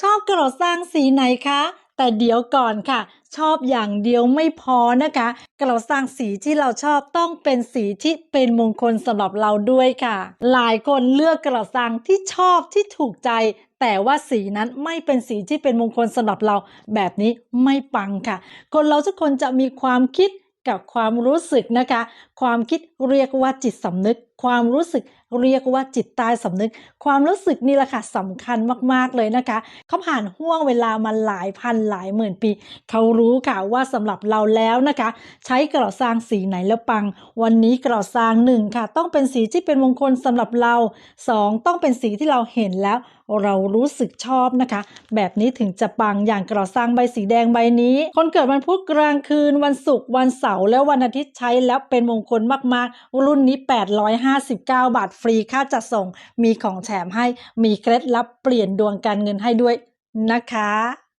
ชอบกระดสร้างสีไหนคะ แต่เดี๋ยวก่อนค่ะ ชอบอย่างเดียวไม่พอนะคะ กระดสร้างสีที่เราชอบต้องเป็นสีที่เป็นมงคลสำหรับเราด้วยค่ะ หลายคนเลือกกระดสร้างที่ชอบที่ถูกใจแต่ว่าสีนั้นไม่เป็นสีที่เป็นมงคลสำหรับเราแบบนี้ไม่ปังค่ะ คนเราทุกคนจะมีความคิดกับความรู้สึกนะคะ ความคิดเรียกว่าจิตสำนึก ความรู้สึกเรียกว่าจิตใต้สำนึก ความรู้สึกนี่แหละค่ะสำคัญมากๆเลยนะคะ เขาผ่านห่วงเวลามาหลายพันหลายหมื่นปี เขารู้ค่ะว่าสำหรับเราแล้วนะคะ ใช้กระสร้างสีไหนแล้วปัง วันนี้กระสร้างหนึ่งค่ะ ต้องเป็นสีที่เป็นมงคลสำหรับเราสองต้องเป็นสีที่เราเห็นแล้ว เรารู้สึกชอบนะคะ แบบนี้ถึงจะปังอย่างกระสร้างใบสีแดงใบนี้ คนเกิดวันพุธกลางคืนวันศุกร์วันเสาร์และวันอาทิตย์ใช้แล้วเป็นมงคลมากๆ รุ่นนี้859 บาทฟรีค่าจัดส่ง มีของแถมให้ มีเคล็ดลับเปลี่ยนดวงการเงินให้ด้วยนะคะ